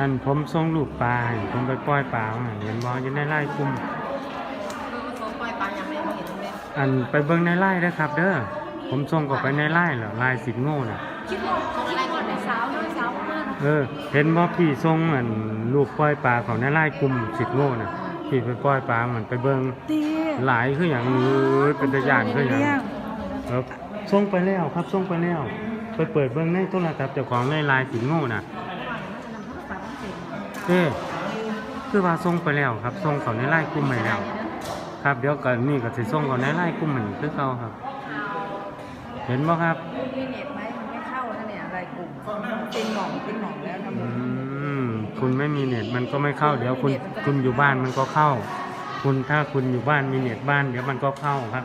อันผมส่งลูกปลาให้ผมไปปล่อยปลาว่าเห็นบ่อยู่ในไร่กุ้มคือเขาปล่อยปลายังไม่เห็นเลยอันไปเบิ่งในไร่เด้อครับ เด้อผมส่งก็ไปในไร่แล้วไร่สิบโง่น่ะ คิดว่าเขาอะไรก่อนในสาวด้วยสาวมากเออ เห็นบ่พี่ส่งอันลูกปล่อยปลาของในไร่กลุ่มสิบโง่น่ะพี่ไปปล่อยปลามันไปเบิ่งตีหลายคือหยังเอ้ยเป็นตะยานคือหยังเลี้ยงเออส่งไปแล้วครับส่งไปแล้ว ไปเปิดเบิ่งในโทรศัพท์เจ้าของในไลน์สิบโง่น่ะ เอ้คือว่าส่งไปแล้วครับส่งเขาในไลน์กลุ่มใหม่แล้ว ครับเดี๋ยวก็นี่ก็สิส่งเขาในไลน์กลุ่มใหม่คือเก่าครับ เห็นบ่ครับมีเน็ตไหมมันไม่เข้านะเนี่ยอะไรกลุ่มเป็นหม่องเป็นหม่องแล้วทำไมอืมคุณไม่มีเน็ตมันก็ไม่เข้า เดี๋ยวคุณคุณอยู่บ้านมันก็เข้า คุณถ้าคุณอยู่บ้านมีเน็ตบ้าน เดี๋ยวมันก็เข้าครับ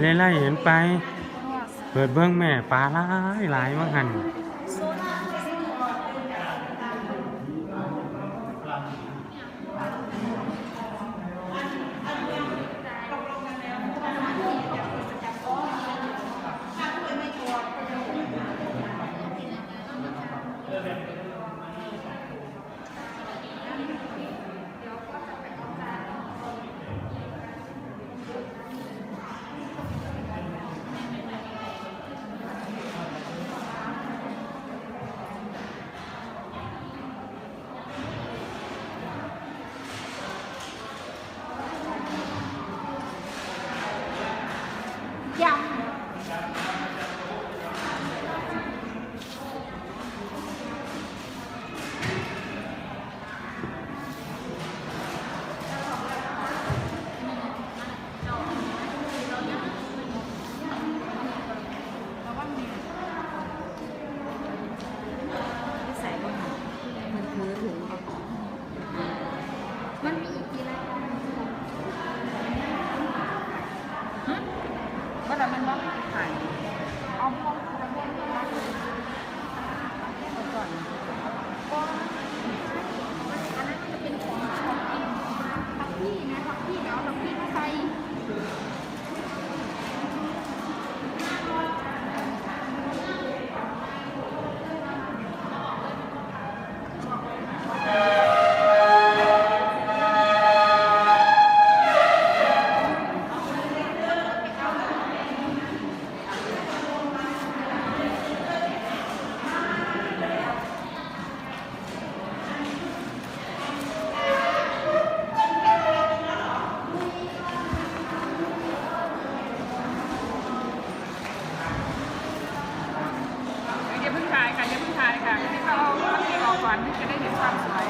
เล่ไล่เห็นไป เปิดเบื้องแม่ปลาหลายหลายมั้งหันย ทั ค่ะอย่าเพิ่งถ่ายค่ะให้เขาเอาพักนี้ออกก่อนที่จะได้เห็นความสวย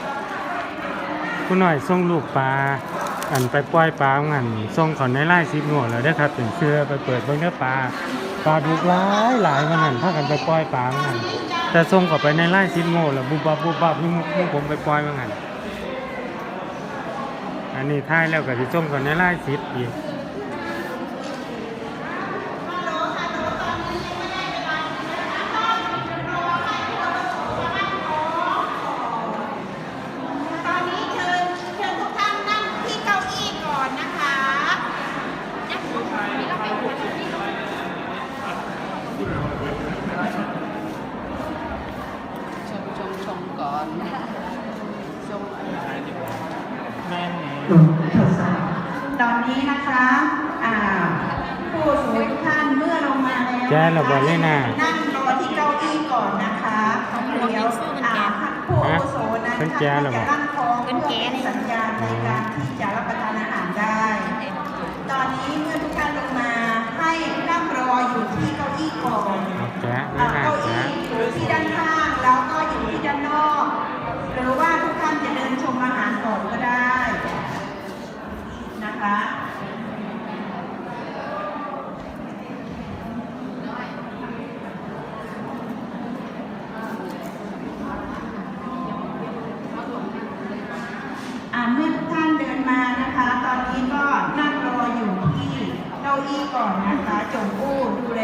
คุณหน่อยส่งลูกปลาอันไปปล่อยปลางันส่งเขอนในไร่สิบโง่แล้วได้อครับถึงเชื่อไปเปิดเบิ่งเด้อปลาปลาดุกหลายหลายมันหันพากันไปปล่อยปลางันแต่ส่งเข้าไปในไร่สิบโง่แล้วบุบบับบุบบับนี่มุกผมไปปล่อยมันหันอันนี้ท้ายแล้วก็สิส่งเขอนในไร่สิบอีก อนทรงแม่ตอนนี้นะคะผู้สูงอาท่านเมื่อลงมาแล้วแจ้งระบิดเลยนะนั่งรอที่เก้าอี้ก่อนนะคะเดี๋ยวอ่าผู้อโสนะคะจระบิตั้งท้องเพื่อสัญญาในการที่จะรับประทานอาหารได้ ตอนนี้เมื่อทุกท่านลงมาให้นั่งรออยู่ที่เก้าอี้ก่อนเก้าอี้อยู่ที่ด้านห อี้ก่อนนะคะจงอู้ดูแล